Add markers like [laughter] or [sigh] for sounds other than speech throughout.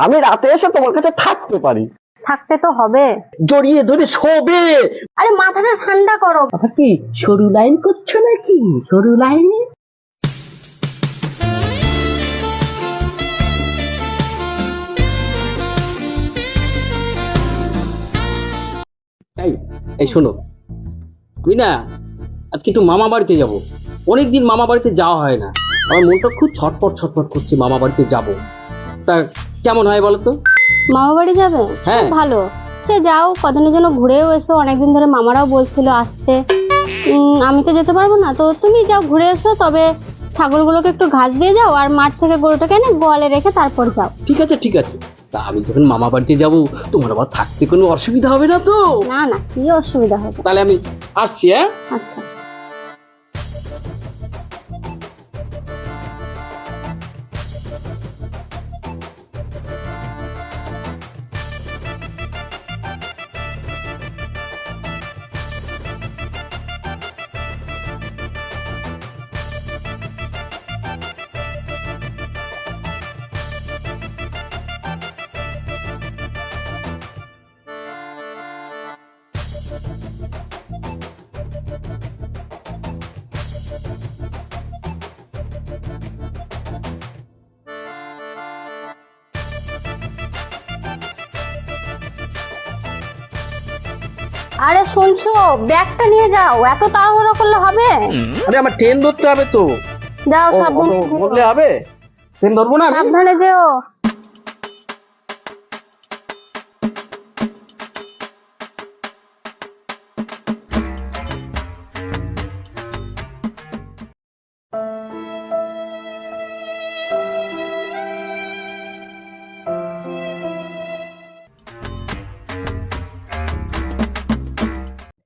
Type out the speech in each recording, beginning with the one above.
আমি রাতে এসে তোমার কাছে থাকতে পারি। থাকতে তো হবে। জড়িয়ে ধরে শোবে। আরে মাথাটা ঠান্ডা করো। আবার কি সরু লাইন করছ নাকি? সরু লাইন? এই এই শোনো। তুই না আজকে একটু মামা বাড়িতে যাব। অনেকদিন মামা বাড়িতে যাওয়া হয় না। আমার মনটা খুব ছটপট ছটপট করছে মামা বাড়িতে যাব। তা কেমন হয় বলো তো? মামা বাড়ি যাবে? হ্যাঁ। ভালো। সে যাও কদিনের জন্য ঘুরেও এসো। অনেকদিন ধরে মামারাও বলছিল আসতে। উম, আমি তো যেতে পারব না। তো তুমি যাও ঘুরে এসো। তবে ছাগলগুলোকে একটু ঘাস দিয়ে যাও আর মাঠ থেকে গরুটাকে এনে গোয়ালে রেখে তারপর যাও। ঠিক আছে ঠিক আছে। তা আমি যখন মামা বাড়িতে যাব তোমার আবার থাকতে কোনো অসুবিধা হবে না তো? না না কি অসুবিধা হবে? তাহলে আমি আসছি হ্যাঁ? আচ্ছা। আরে শুনছো ব্যাগটা নিয়ে যাও এত তাড়াহুড়ো করলে হবে? আরে আমার ট্রেন ধরতে হবে তো। যাও সাবধানে। বললে হবে? ট্রেন ধরবো না সাবধানে যেও।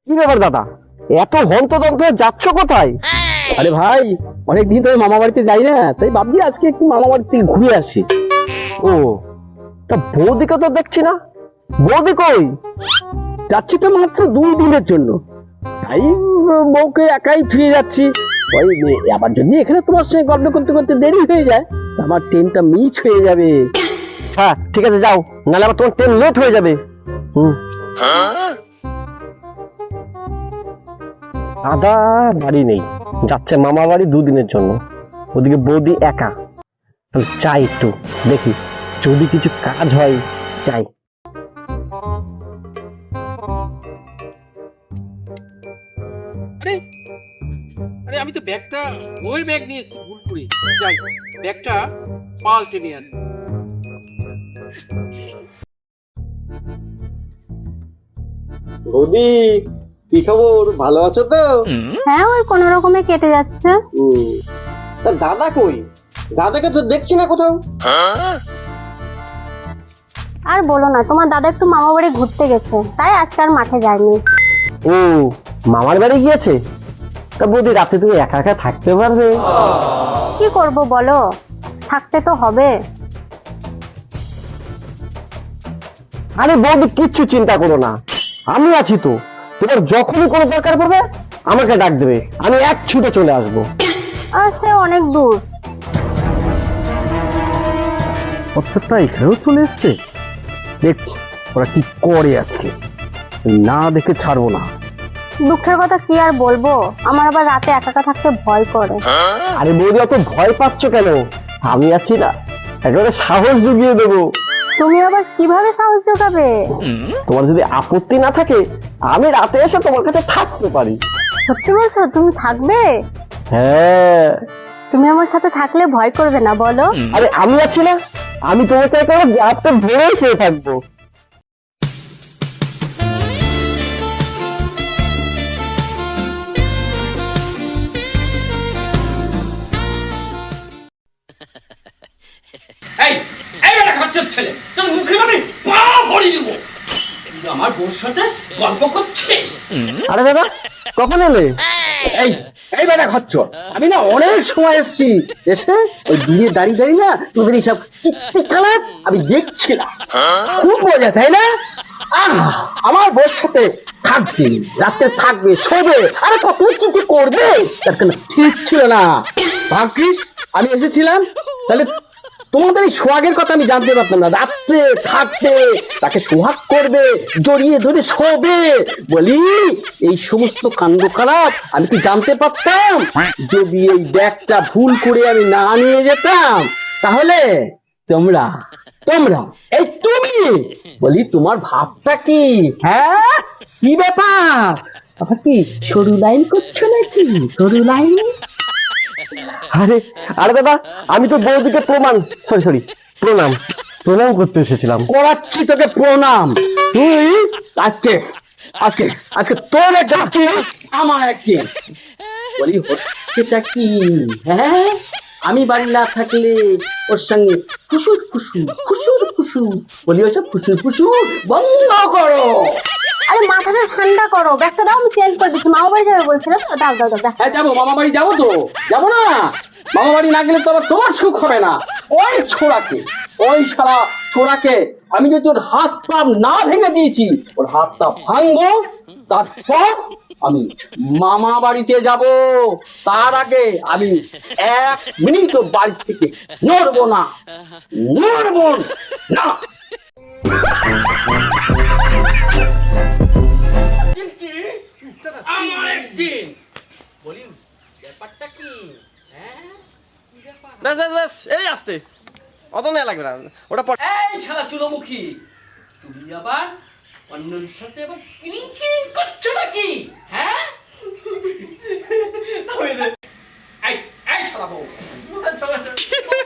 কি ব্যাপার দাদা? এত হন্তদন্ত হয়ে যাচ্ছ কোথায়? আরে ভাই অনেকদিন ধরে মামা বাড়িতে যাই না তাই ভাবছি আজকে একটু মামা বাড়ি থেকে ঘুরে আসি। ও তা বৌদিকে তো দেখছি না। বৌদি কই? যাচ্ছি তো মাত্র দুই দিনের জন্য। তাই বউকে একাই থুয়ে যাচ্ছি। ওই আবার যদি এখানে তোমার সঙ্গে গল্প করতে করতে দেরি হয়ে যায় আমার ট্রেনটা মিস হয়ে যাবে। হ্যাঁ ঠিক আছে যাও। নাহলে আবার তোমার ট্রেন লেট হয়ে যাবে। হুম। দাদা বাড়ি নেই। যাচ্ছে মামা বাড়ি দুদিনের জন্য। ওদিকে বৌদি একা। তাহলে চাই একটু দেখি যদি কিছু কাজ হয় চাই আরে আরে আমি তো ব্যাগটা ওই ব্যাগ নিয়ে এসেছি ভুল করে। যাই ব্যাগটা পাল্টে নিয়ে আসি। বৌদি কি খবর? ভালো আছো তো? হ্যাঁ ওই কোনো রকমে কেটে যাচ্ছে। তা দাদা কই? দাদাকে তো দেখছি না কোথাও। আর বলো না তোমার দাদা একটু মামা বাড়ি ঘুরতে গেছে তাই আজকে আর মাঠে যায়নি। ও মামার বাড়ি গিয়েছে? তা বৌদি রাতে তুমি একা একা থাকতে পারবে। কি করব বলো? থাকতে তো হবে। আরে বৌদি কিচ্ছু চিন্তা করো না। আমি আছি তো। তোমার যখনই কোনো দরকার পড়বে আমাকে ডাক দেবে। আমি এক ছুটে চলে আসব। সে অনেক দূর। অর্থাৎটা এখানেও চলে এসছে? দেখছি ওরা কি করে আজকে? না দেখে ছাড়বো না। দুঃখের কথা কি আর বলব? আমার আবার রাতে একা একা থাকতে ভয় করে। আরে বৌদি অত ভয় পাচ্ছ কেন? আমি আছি না। একেবারে সাহস জুগিয়ে দেবো। তুমি আবার কীভাবে সাহস জোগাবে তোমার যদি আপত্তি না থাকে আমি রাতে এসে তোমার কাছে থাকতে পারি। সত্যি বলছো? তুমি থাকবে? হ্যাঁ। তুমি আমার সাথে থাকলে ভয় করবে না বলো। আরে আমি আছি না। আমি তোমাকে একেবারে জাপটা ধরেই শুয়ে থাকব। আমার বউর সাথে গল্প করছিস? আরে দাদা, কখন এলে? এই এই বেটা খরচর আমি না অনেক সময় এসেছি। এসে ওই দূরে দাঁড়িয়ে দাঁড়িয়ে না তোদের এইসব খেলা আমি দেখছিলাম খুব মজা, তাই না? আমার বউর সাথে থাকবে, রাতে থাকবে, শোবে। আরে কত কি যে করবে? তার ঠিক ছিল না। ভাবছিস আমি এসেছিলাম। তাহলে তোমাদের এই সোহাগের কথা আমি জানতে পারতাম না। রাত্রে থাকবে, তাকে সোহাগ করবে, জড়িয়ে ধরে শোবে। বলি, এই সমস্ত কাণ্ড খারাপ আমি কি জানতে পারতাম? যদি এই ব্যাগটা ভুল করে আমি না নিয়ে যেতাম, তাহলে তোমরা তোমরা, এই তুমি, বলি, তোমার ভাবটা কি? হ্যাঁ? কি ব্যাপার? কি সরু লাইন করছ নাকি? সরু লাইন? আরে আরে দাদা আমি তো বৌদিকে প্রমাণ সরি সরি প্রণাম। প্রণাম করতে এসেছিলাম। করাচ্ছি তোকে প্রণাম। তুই? আজকে আজকে আজকে তোর ডাকি আমার একদিন বলি হচ্ছেটা কি? হ্যাঁ? আমি বাড়ি না থাকলে ওর সঙ্গে ফুসুর ফুসুর ফুসুর ফুসুর বলি ওসব ফুসুর ফুসুর বন্ধ করো। আরে মাথাটা ঠান্ডা করো। ব্যাগটা দাও, আমি চেঞ্জ করে দিচ্ছি। মামা বাড়ি যাবে বলছিল তো? দাও দাও দাও। হ্যাঁ যাব, মামা বাড়ি যাব তো? যাব না? মামা বাড়ি না গেলে তো আবার তোমার সুখ হবে না। ওই ছোড়াকে, ওই সারা ছোড়াকে আমি যদি ওর হাত পা না ভেঙে দিয়েছি, ওর হাতটা ভাঙবো, তারপর আমি মামা বাড়িতে যাব। তার আগে আমি এক মিনিট বাড়ি থেকে নড়বো না। নড়বো না। এই আসতে? অত নেওয়া লাগবে না। ওটা এই শালা চুলোমুখী! তুমি আবার অন্যের সাথে আবার কিলিং কিলিং করছ নাকি? হ্যাঁ? [laughs] এই এই শালা বউ। [laughs]